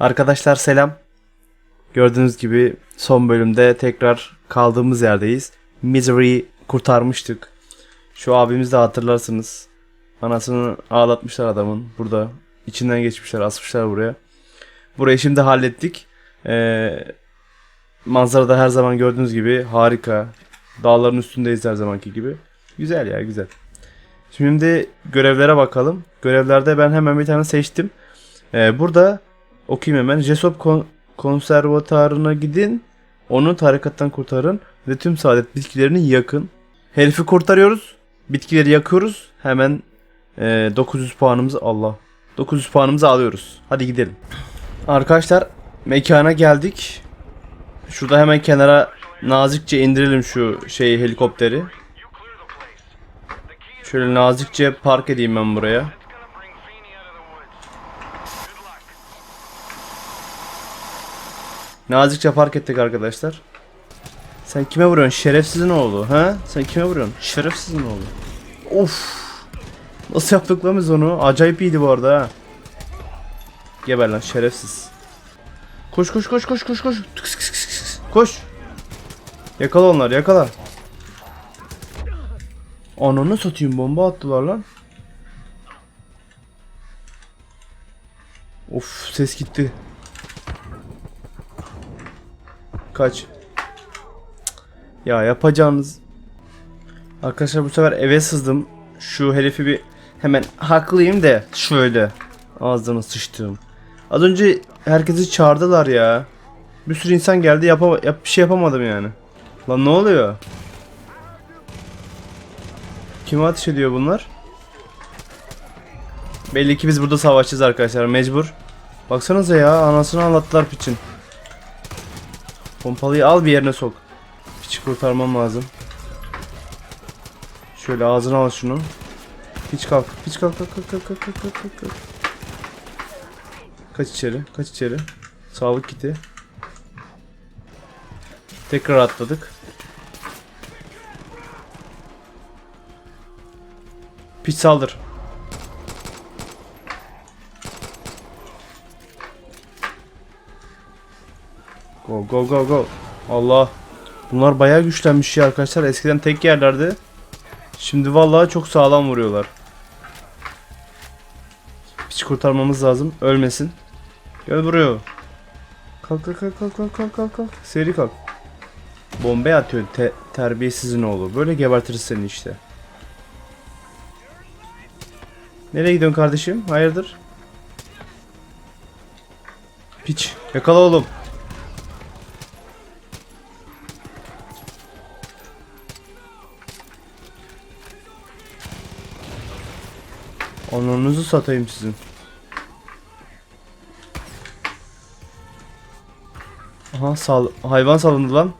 Arkadaşlar selam. Gördüğünüz gibi son bölümde tekrar kaldığımız yerdeyiz. Misery'i kurtarmıştık. Şu abimiz de hatırlarsınız. Anasını ağlatmışlar adamın. Burada içinden geçmişler, asmışlar buraya. Burayı şimdi hallettik. Ee, manzara da her zaman gördüğünüz gibi harika. Dağların üstündeyiz her zamanki gibi. Güzel ya güzel. Şimdi görevlere bakalım. Görevlerde ben hemen bir tane seçtim. Ee, burada okuyayım hemen. Jesop kon- konservatuarına gidin. Onu tarikattan kurtarın. Ve tüm saadet bitkilerini yakın. Herifi kurtarıyoruz. Bitkileri yakıyoruz. Hemen e, 900 puanımızı Allah. 900 puanımızı alıyoruz. Hadi gidelim. Arkadaşlar mekana geldik. Şurada hemen kenara nazikçe indirelim şu şeyi helikopteri. Şöyle nazikçe park edeyim ben buraya. Nazikçe park ettik arkadaşlar. Sen kime vuruyorsun? Şerefsizin oğlu. Ha? Sen kime vuruyorsun? Şerefsizin oğlu. Of. Nasıl yaptık lan biz onu? Acayip iyiydi bu arada ha. Geber lan şerefsiz. Koş koş koş koş koş koş. Koş. Yakala onları yakala. Ananı satayım bomba attılar lan. Of ses gitti. Kaç. Ya yapacağınız. Arkadaşlar bu sefer eve sızdım. Şu herifi bir hemen haklıyım de şöyle ağzına sıçtım. Az önce herkesi çağırdılar ya. Bir sürü insan geldi yapa yap bir şey yapamadım yani. Lan ne oluyor? Kime ateş ediyor bunlar? Belli ki biz burada savaşacağız arkadaşlar mecbur. Baksanıza ya anasını anlattılar piçin. Pompalıyı al bir yerine sok. Piçi kurtarmam lazım. Şöyle ağzına al şunu. Piç kalk. Piç kalk kalk kalk kalk kalk kalk kalk kalk. Kaç içeri. Kaç içeri. Sağlık kiti. Tekrar atladık. Piç saldır. Go go go go. Allah. Bunlar bayağı güçlenmiş ya arkadaşlar. Eskiden tek yerlerdi. Şimdi vallahi çok sağlam vuruyorlar. Piç kurtarmamız lazım. Ölmesin. Gel buraya. Kalk kalk kalk kalk kalk kalk kalk kalk. Seri kalk. Bombe atıyor te terbiyesizin oğlu. Böyle gebertiriz seni işte. Nereye gidiyorsun kardeşim? Hayırdır? Piç. Yakala oğlum. Ananızı satayım sizin. Aha sal hayvan salındı lan.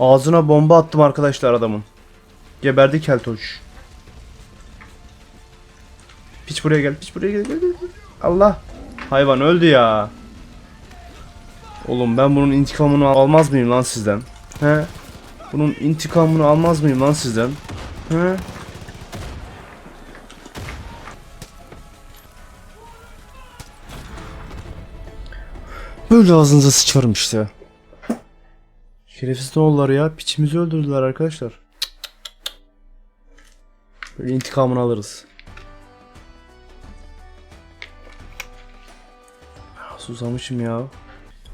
Ağzına bomba attım arkadaşlar adamın. Geberdi keltoş. Piç buraya gel, piç buraya gel. gel, gel. Allah. Hayvan öldü ya. Oğlum ben bunun intikamını almaz mıyım lan sizden? He? Bunun intikamını almaz mıyım lan sizden? He? Böyle ağzınıza sıçarım işte. Şerefsiz ne oldular ya? Piçimizi öldürdüler arkadaşlar. Böyle intikamını alırız. Ah, Susamışım ya.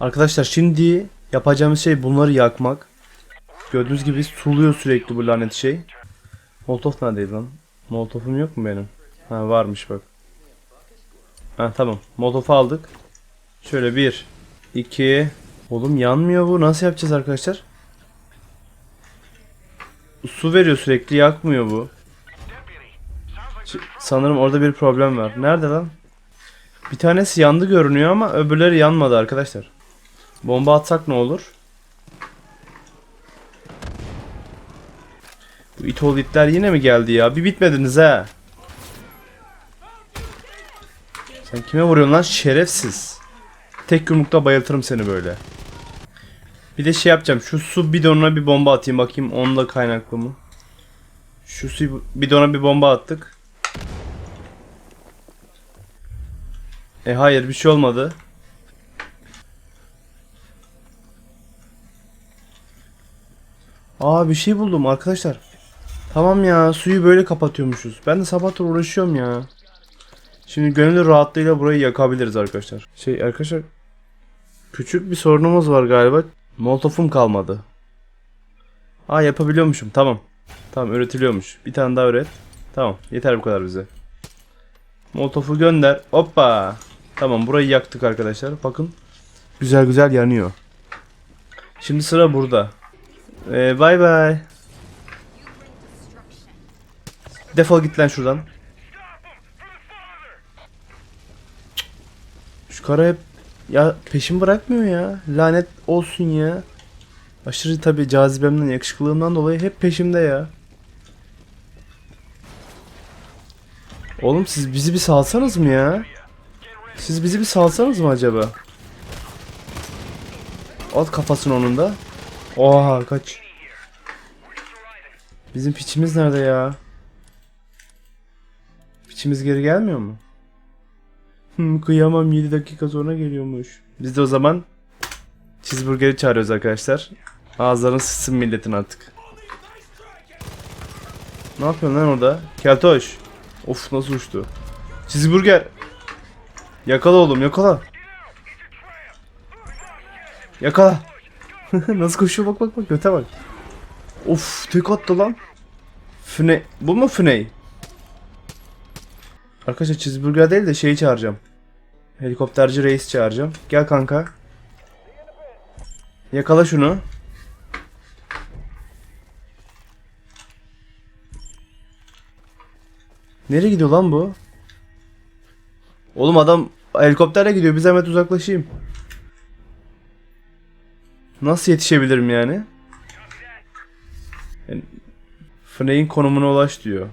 Arkadaşlar şimdi yapacağımız şey bunları yakmak. Gördüğünüz gibi suluyor sürekli bu lanet şey. Molotov neredeydi lan? Molotov'um yok mu benim? Ha varmış bak. Ha tamam. Molotov'u aldık. Şöyle bir, iki. Oğlum yanmıyor bu. Nasıl yapacağız arkadaşlar? Su veriyor sürekli yakmıyor bu. Ç- Sanırım orada bir problem var. Nerede lan? Bir tanesi yandı görünüyor ama öbürleri yanmadı arkadaşlar. Bomba atsak ne olur? Bu it oğlu itler yine mi geldi ya? Bir bitmediniz ha. Sen kime vuruyorsun lan şerefsiz? Tek yumrukta bayıltırım seni böyle. Bir de şey yapacağım. Şu su bidonuna bir bomba atayım bakayım. Onunla kaynaklı mı? Şu su bidona bir bomba attık. E hayır bir şey olmadı. Aa bir şey buldum arkadaşlar. Tamam ya suyu böyle kapatıyormuşuz. Ben de sabahdır uğraşıyorum ya. Şimdi gönül rahatlığıyla burayı yakabiliriz arkadaşlar. Şey arkadaşlar küçük bir sorunumuz var galiba. Molotofum kalmadı. Aa yapabiliyormuşum tamam. Tamam üretiliyormuş. Bir tane daha üret. Tamam yeter bu kadar bize. Molotofu gönder. Hoppa. Tamam burayı yaktık arkadaşlar. Bakın. Güzel güzel yanıyor. Şimdi sıra burada. Ee, bye bye. Defol git lan şuradan. Şu kara hep ya peşimi bırakmıyor ya. Lanet olsun ya. Aşırı tabi cazibemden, yakışıklılığımdan dolayı hep peşimde ya. Oğlum siz bizi bir salsanız mı ya? Siz bizi bir salsanız mı acaba? At kafasını onun da. Oha kaç. Bizim piçimiz nerede ya? Piçimiz geri gelmiyor mu? Hmm, kıyamam 7 dakika sonra geliyormuş. Biz de o zaman cheeseburger'i çağırıyoruz arkadaşlar. Ağızlarını sıçsın milletin artık. Ne yapıyorsun lan orada? Keltoş. Of nasıl uçtu. Cheeseburger. Yakala oğlum yakala. Yakala. nasıl koşuyor bak bak bak göte bak. Of tek attı lan. Füne. Bu mu Füney? Arkadaşlar cheeseburger değil de şeyi çağıracağım. Helikopterci reis çağıracağım. Gel kanka. Yakala şunu. Nereye gidiyor lan bu? Oğlum adam helikopterle gidiyor. Bir zahmet uzaklaşayım. Nasıl yetişebilirim yani? yani Fney'in konumuna ulaş diyor.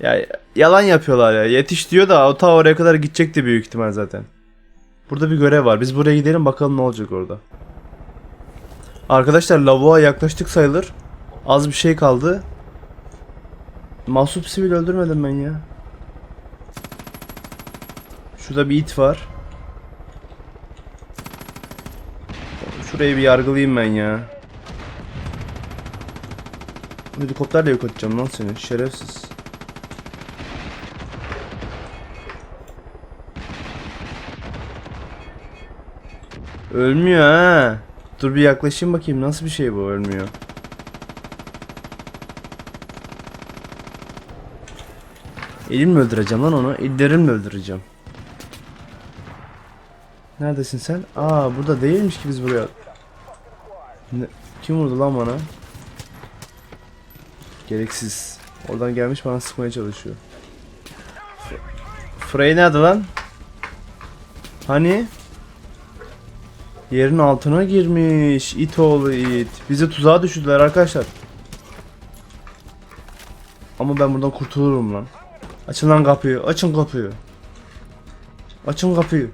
Ya yalan yapıyorlar ya. Yetiş diyor da o ta oraya kadar gidecekti büyük ihtimal zaten. Burada bir görev var. Biz buraya gidelim bakalım ne olacak orada. Arkadaşlar lavuğa yaklaştık sayılır. Az bir şey kaldı. Mahsup sivil öldürmedim ben ya. Şurada bir it var. Şurayı bir yargılayayım ben ya. Helikopterle yok edeceğim lan seni şerefsiz. Ölmüyor ha. Dur bir yaklaşayım bakayım nasıl bir şey bu ölmüyor. Elimle öldüreceğim lan onu. Ellerimle öldüreceğim. Neredesin sen? Aa burada değilmiş ki biz buraya. Ne- Kim vurdu lan bana? Gereksiz. Oradan gelmiş bana sıkmaya çalışıyor. Frey nerede lan? Hani? Yerin altına girmiş. İt oğlu it. Bizi tuzağa düşürdüler arkadaşlar. Ama ben buradan kurtulurum lan. Açın lan kapıyı. Açın kapıyı. Açın kapıyı.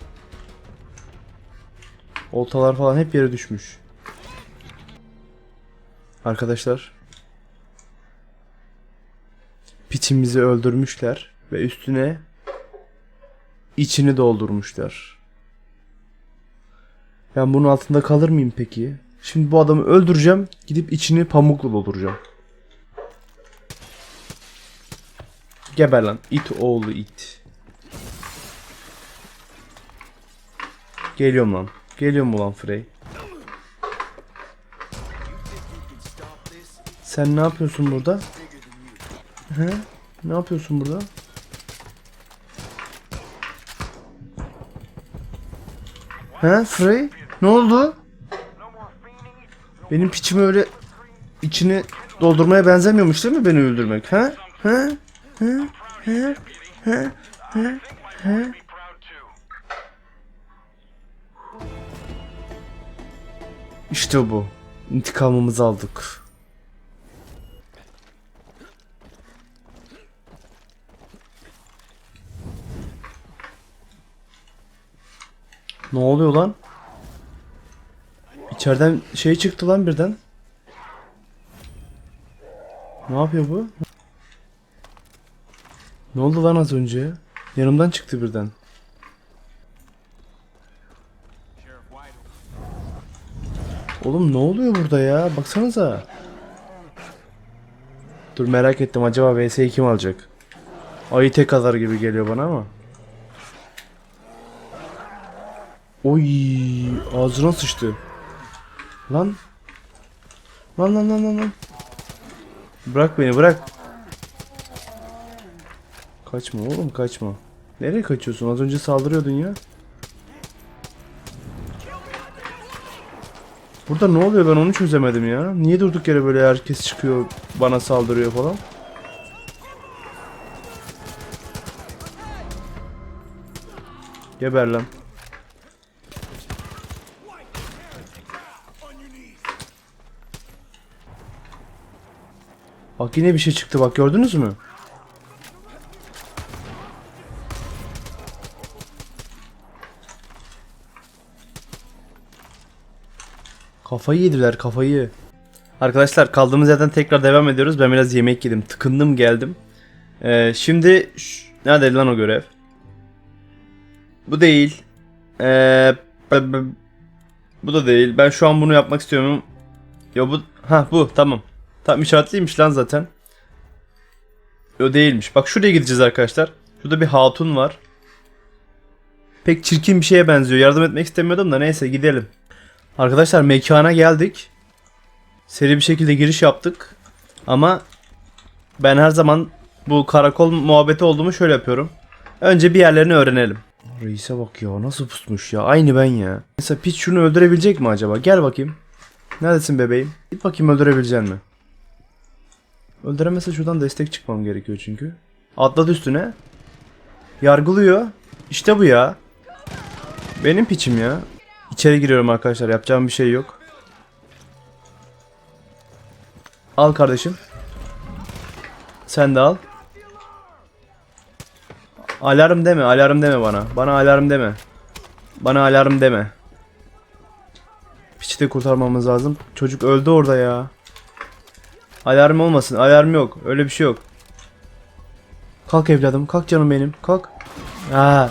Oltalar falan hep yere düşmüş. Arkadaşlar. Piçimizi öldürmüşler ve üstüne içini doldurmuşlar. Ben bunun altında kalır mıyım peki? Şimdi bu adamı öldüreceğim. Gidip içini pamukla dolduracağım. Geber lan. it oğlu it. Geliyorum lan. Geliyorum ulan Frey. Sen ne yapıyorsun burada? He? Ne yapıyorsun burada? He Frey? Ne oldu? Benim piçimi öyle içini doldurmaya benzemiyormuş değil mi beni öldürmek? He? He? He? He? He? He? He? İşte bu. İntikamımızı aldık. Ne oluyor lan? İçeriden şey çıktı lan birden. Ne yapıyor bu? Ne oldu lan az önce? Yanımdan çıktı birden. Oğlum ne oluyor burada ya? Baksanıza. Dur merak ettim acaba VS'yi kim alacak? Ayı tek kadar gibi geliyor bana ama. Oy ağzına sıçtı. Lan. Lan lan lan lan lan. Bırak beni bırak. Kaçma oğlum kaçma. Nereye kaçıyorsun? Az önce saldırıyordun ya. Burada ne oluyor ben onu çözemedim ya. Niye durduk yere böyle herkes çıkıyor bana saldırıyor falan. Geber lan. Bak yine bir şey çıktı bak gördünüz mü? Kafayı yediler kafayı. Arkadaşlar kaldığımız yerden tekrar devam ediyoruz. Ben biraz yemek yedim. Tıkındım geldim. Ee, şimdi nerede lan o görev? Bu değil. Ee, bu da değil. Ben şu an bunu yapmak istiyorum. Ya bu ha bu tamam. Tam işaretliymiş lan zaten. O değilmiş. Bak şuraya gideceğiz arkadaşlar. Şurada bir hatun var. Pek çirkin bir şeye benziyor. Yardım etmek istemiyordum da neyse gidelim. Arkadaşlar mekana geldik. Seri bir şekilde giriş yaptık. Ama ben her zaman bu karakol muhabbeti olduğumu şöyle yapıyorum. Önce bir yerlerini öğrenelim. Reis'e bak ya nasıl pusmuş ya. Aynı ben ya. Mesela Peach şunu öldürebilecek mi acaba? Gel bakayım. Neredesin bebeğim? Git bakayım öldürebilecek mi? Öldüremezse şuradan destek çıkmam gerekiyor çünkü. Atladı üstüne. Yargılıyor. İşte bu ya. Benim piçim ya. İçeri giriyorum arkadaşlar. Yapacağım bir şey yok. Al kardeşim. Sen de al. Alarm deme, alarm deme bana. Bana alarm deme. Bana alarm deme. Piçi de kurtarmamız lazım. Çocuk öldü orada ya. Alarm olmasın. Alarm yok. Öyle bir şey yok. Kalk evladım. Kalk canım benim. Kalk. Ha.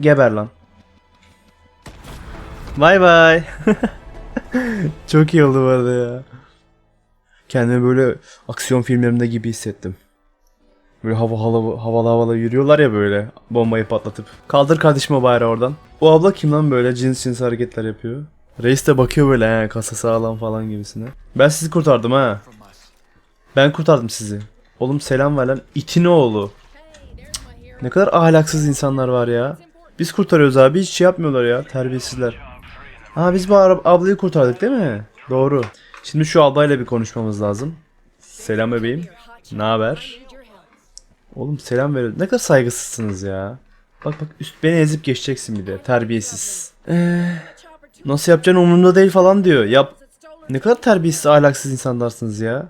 Geber lan. Bay bay. Çok iyi oldu bu arada ya. Kendimi böyle aksiyon filmlerinde gibi hissettim. Böyle hava havalı havalı havalı yürüyorlar ya böyle bombayı patlatıp. Kaldır kardeşime bayrağı oradan. Bu abla kim lan böyle cins cins hareketler yapıyor? Reis de bakıyor böyle he kasa sağlam falan gibisine. Ben sizi kurtardım ha. Ben kurtardım sizi. Oğlum selam ver lan itin oğlu. Ne kadar ahlaksız insanlar var ya. Biz kurtarıyoruz abi hiç şey yapmıyorlar ya terbiyesizler. Ha biz bu ablayı kurtardık değil mi? Doğru. Şimdi şu ablayla bir konuşmamız lazım. Selam bebeğim. Ne haber? Oğlum selam veriyor. Ne kadar saygısızsınız ya. Bak bak üst beni ezip geçeceksin bir de. Terbiyesiz. Ee, nasıl yapacağın umurumda değil falan diyor. Yap. Ne kadar terbiyesiz ahlaksız insanlarsınız ya.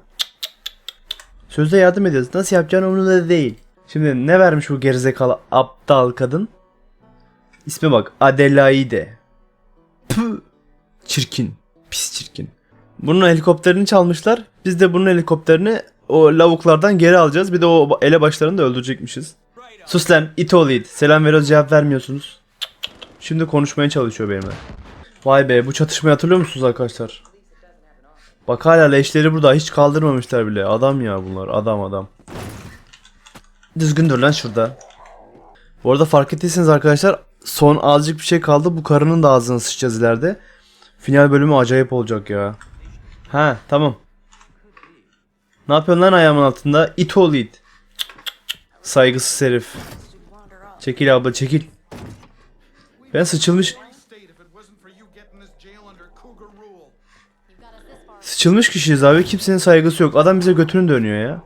Sözde yardım ediyoruz. Nasıl yapacağın umurumda değil. Şimdi ne vermiş bu gerizekalı aptal kadın? İsme bak. Adelaide. Püh. Çirkin. Pis çirkin. Bunun helikopterini çalmışlar. Biz de bunun helikopterini o lavuklardan geri alacağız. Bir de o elebaşlarını da öldürecekmişiz. Sus lan it oğlu it. Selam veriyoruz cevap vermiyorsunuz. Şimdi konuşmaya çalışıyor benimle. Vay be bu çatışmayı hatırlıyor musunuz arkadaşlar? Bak hala leşleri burada hiç kaldırmamışlar bile. Adam ya bunlar adam adam. Düzgün dur lan şurada. Bu arada fark ettiyseniz arkadaşlar son azıcık bir şey kaldı. Bu karının da ağzına sıçacağız ileride. Final bölümü acayip olacak ya. Ha tamam. Ne yapıyorsun lan ayağımın altında? İt ol it. Saygısız herif. Çekil abla çekil. Ben sıçılmış sıçılmış kişiyiz abi. Kimsenin saygısı yok. Adam bize götünü dönüyor ya.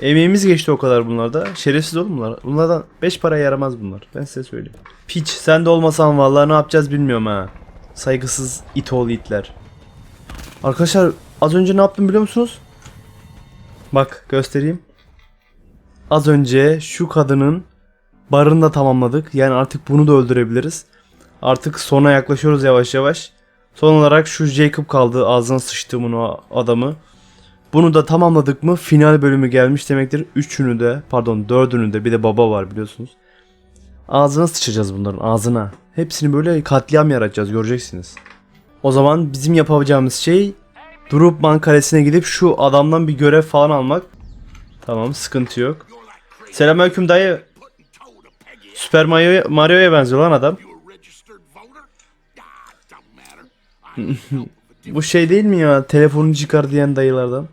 Emeğimiz geçti o kadar bunlarda. Şerefsiz oğlum bunlar. Bunlardan 5 para yaramaz bunlar. Ben size söyleyeyim. Piç sen de olmasan vallahi ne yapacağız bilmiyorum ha. Saygısız it oğlu itler. Arkadaşlar az önce ne yaptım biliyor musunuz? Bak göstereyim. Az önce şu kadının barını da tamamladık. Yani artık bunu da öldürebiliriz. Artık sona yaklaşıyoruz yavaş yavaş. Son olarak şu Jacob kaldı ağzına sıçtığımın o adamı. Bunu da tamamladık mı final bölümü gelmiş demektir. Üçünü de pardon dördünü de bir de baba var biliyorsunuz. Ağzına sıçacağız bunların ağzına. Hepsini böyle katliam yaratacağız göreceksiniz. O zaman bizim yapacağımız şey Drupman kalesine gidip şu adamdan bir görev falan almak. Tamam sıkıntı yok. Selamünaleyküm dayı. Süper Mario, Mario'ya benziyor lan adam. Bu şey değil mi ya? Telefonu çıkar diyen dayılardan.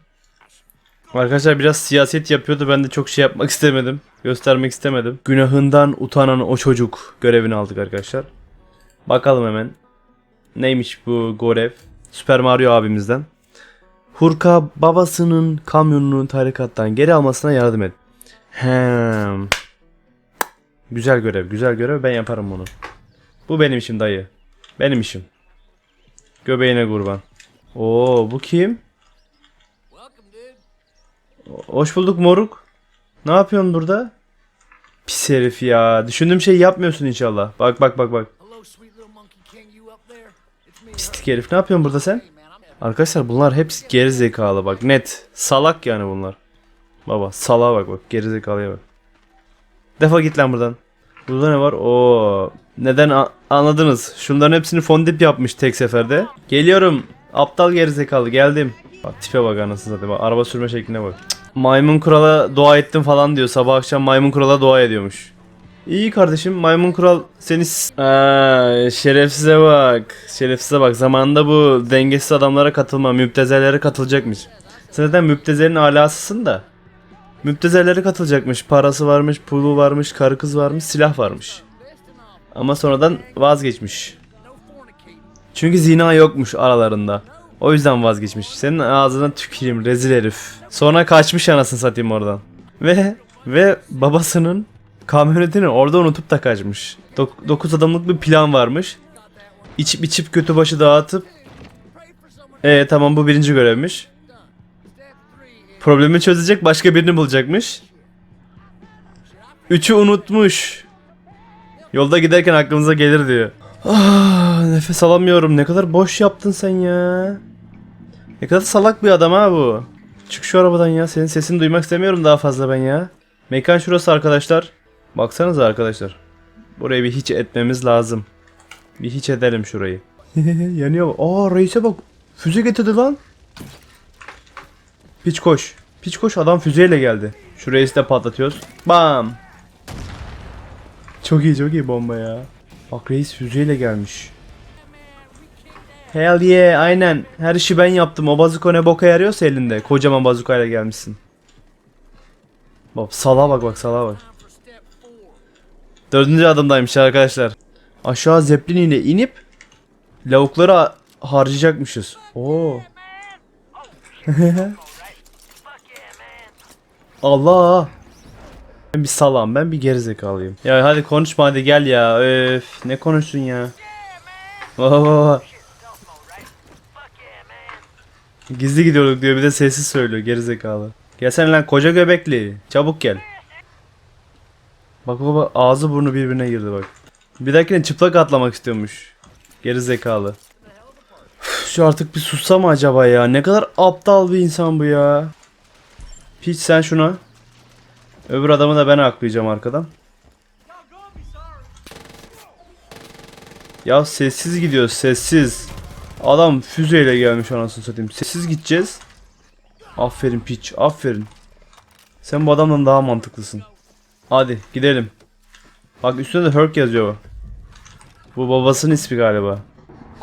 Arkadaşlar biraz siyaset yapıyordu. Ben de çok şey yapmak istemedim. Göstermek istemedim. Günahından utanan o çocuk görevini aldık arkadaşlar. Bakalım hemen. Neymiş bu görev? Super Mario abimizden. Hurka babasının kamyonunu tarikattan geri almasına yardım et. Hem. Güzel görev, güzel görev. Ben yaparım bunu. Bu benim işim dayı. Benim işim. Göbeğine kurban. Oo bu kim? Hoş bulduk moruk. Ne yapıyorsun burada? Pis herif ya. Düşündüğüm şeyi yapmıyorsun inşallah. Bak bak bak bak. Pislik herif. Ne yapıyorsun burada sen? Arkadaşlar bunlar hepsi geri zekalı bak. Net. Salak yani bunlar. Baba salağa bak bak. Geri zekalıya bak. Defa git lan buradan. Burada ne var? Oo. Neden anladınız? Şunların hepsini fondip yapmış tek seferde. Geliyorum. Aptal geri zekalı geldim. Bak tipe bak anasını satayım. Araba sürme şekline bak. Maymun krala dua ettim falan diyor. Sabah akşam maymun krala dua ediyormuş. İyi kardeşim maymun kral seni Aa, şerefsize bak. Şerefsize bak. Zamanında bu dengesiz adamlara katılma, müptezelere katılacakmış. Sen zaten müptezelin alasısın da. Müptezelere katılacakmış. Parası varmış, pulu varmış, karı kız varmış, silah varmış. Ama sonradan vazgeçmiş. Çünkü zina yokmuş aralarında. O yüzden vazgeçmiş. Senin ağzına tüküreyim rezil herif. Sonra kaçmış anasını satayım oradan. Ve ve babasının kamyonetini orada unutup da kaçmış. 9 adamlık bir plan varmış. İçip içip kötü başı dağıtıp Pray for someone. e tamam bu birinci görevmiş. Problemi çözecek başka birini bulacakmış. Üçü unutmuş. Yolda giderken aklımıza gelir diyor. Ah, nefes alamıyorum. Ne kadar boş yaptın sen ya. Ne kadar salak bir adam ha bu. Çık şu arabadan ya. Senin sesini duymak istemiyorum daha fazla ben ya. Mekan şurası arkadaşlar. Baksanıza arkadaşlar. Burayı bir hiç etmemiz lazım. Bir hiç edelim şurayı. Yanıyor. Aa reise bak. Füze getirdi lan. Piç koş. Piç koş adam füzeyle geldi. Şu reisi de patlatıyoruz. Bam. Çok iyi çok iyi bomba ya. Bak reis füzeyle gelmiş. Hell yeah aynen. Her işi ben yaptım. O bazuko ne boka yarıyorsa elinde. Kocaman bazukayla gelmişsin. Bak sala bak bak sala bak. Dördüncü adımdaymış arkadaşlar. Aşağı zeplin ile inip lavukları ha- harcayacakmışız. Oo. Allah. Ben bir salam ben bir gerizekalıyım. Ya hadi konuşma hadi gel ya. Öf ne konuştun ya. Gizli gidiyorduk diyor bir de sessiz söylüyor gerizekalı. Gelsene lan koca göbekli. Çabuk gel. Bak baba ağzı burnu birbirine girdi bak. Bir dahakine çıplak atlamak istiyormuş. Geri zekalı. Üf, Şu artık bir sussa mı acaba ya? Ne kadar aptal bir insan bu ya. Piç sen şuna. Öbür adamı da ben aklayacağım arkadan. Ya sessiz gidiyor sessiz. Adam füzeyle gelmiş anasını satayım. Sessiz gideceğiz. Aferin piç aferin. Sen bu adamdan daha mantıklısın. Hadi gidelim. Bak üstünde de Herc yazıyor. Bu babasının ismi galiba.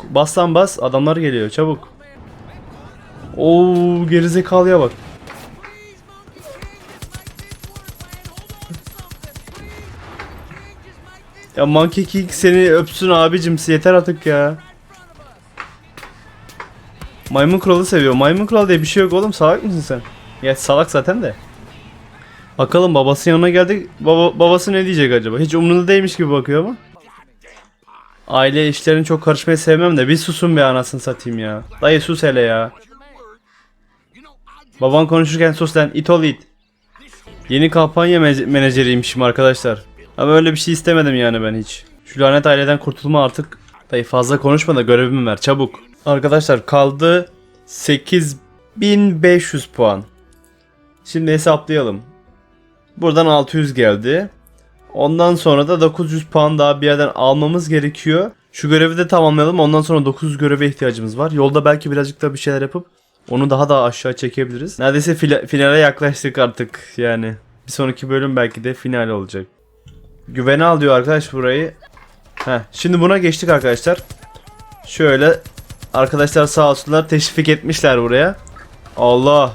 Bas lan bas adamlar geliyor çabuk. Oo gerizekalıya bak. Ya Monkey King seni öpsün abicim yeter artık ya. Maymun kralı seviyor. Maymun kralı diye bir şey yok oğlum salak mısın sen? Ya salak zaten de. Bakalım babası yanına geldi. Baba, babası ne diyecek acaba? Hiç umurunda değilmiş gibi bakıyor ama. Aile işlerini çok karışmayı sevmem de bir susun be anasını satayım ya. Dayı sus hele ya. Baban konuşurken sus lan it ol it. Yeni kampanya me- menajeriymişim arkadaşlar. Ama öyle bir şey istemedim yani ben hiç. Şu lanet aileden kurtulma artık. Dayı fazla konuşma da görevimi ver çabuk. Arkadaşlar kaldı 8500 puan. Şimdi hesaplayalım. Buradan 600 geldi. Ondan sonra da 900 puan daha bir yerden almamız gerekiyor. Şu görevi de tamamlayalım. Ondan sonra 900 göreve ihtiyacımız var. Yolda belki birazcık da bir şeyler yapıp onu daha da aşağı çekebiliriz. Neredeyse fila- finale yaklaştık artık yani. Bir sonraki bölüm belki de final olacak. Güvene al diyor arkadaş burayı. Heh, şimdi buna geçtik arkadaşlar. Şöyle arkadaşlar sağ olsunlar teşvik etmişler buraya. Allah.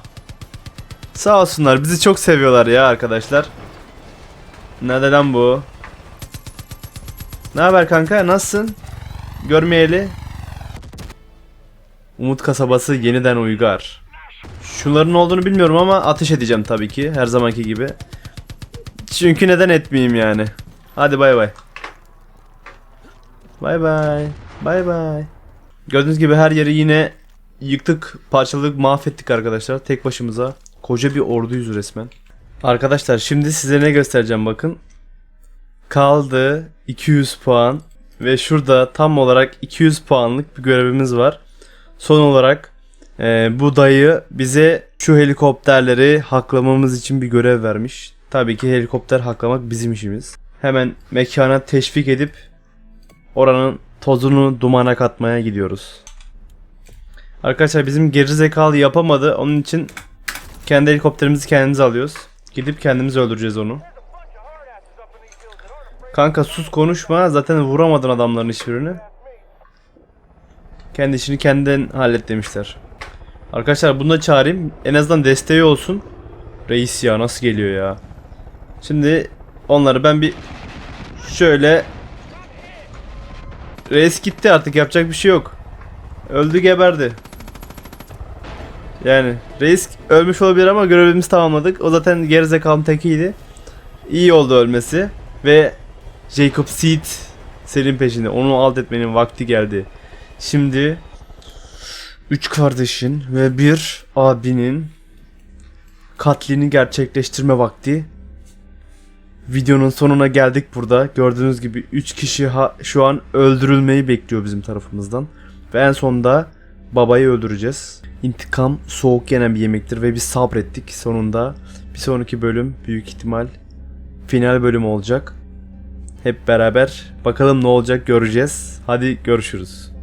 Sağ olsunlar bizi çok seviyorlar ya arkadaşlar. Nerede lan bu? Ne haber kanka nasılsın? Görmeyeli. Umut kasabası yeniden uygar. Şunların olduğunu bilmiyorum ama ateş edeceğim tabii ki her zamanki gibi. Çünkü neden etmeyeyim yani. Hadi bay bay. Bay bay. Bay bay. Gördüğünüz gibi her yeri yine yıktık, parçaladık, mahvettik arkadaşlar. Tek başımıza. Koca bir orduyuz resmen. Arkadaşlar şimdi size ne göstereceğim bakın. Kaldı 200 puan ve şurada tam olarak 200 puanlık bir görevimiz var. Son olarak e, bu dayı bize şu helikopterleri haklamamız için bir görev vermiş. Tabii ki helikopter haklamak bizim işimiz. Hemen mekana teşvik edip oranın tozunu dumana katmaya gidiyoruz. Arkadaşlar bizim geri zekalı yapamadı. Onun için kendi helikopterimizi kendimiz alıyoruz. Gidip kendimiz öldüreceğiz onu. Kanka sus konuşma. Zaten vuramadın adamların hiçbirini. Kendi işini kendin hallet demişler. Arkadaşlar bunu da çağırayım. En azından desteği olsun. Reis ya nasıl geliyor ya. Şimdi onları ben bir şöyle Reis gitti artık yapacak bir şey yok. Öldü geberdi. Yani reis ölmüş olabilir ama görevimizi tamamladık. O zaten gerizekalının tekiydi. İyi oldu ölmesi. Ve Jacob Seed senin peşinde. Onu alt etmenin vakti geldi. Şimdi üç kardeşin ve bir abinin katlini gerçekleştirme vakti. Videonun sonuna geldik burada. Gördüğünüz gibi 3 kişi şu an öldürülmeyi bekliyor bizim tarafımızdan. Ve en sonunda babayı öldüreceğiz. İntikam soğuk yenen bir yemektir ve biz sabrettik sonunda. Bir sonraki bölüm büyük ihtimal final bölümü olacak. Hep beraber bakalım ne olacak göreceğiz. Hadi görüşürüz.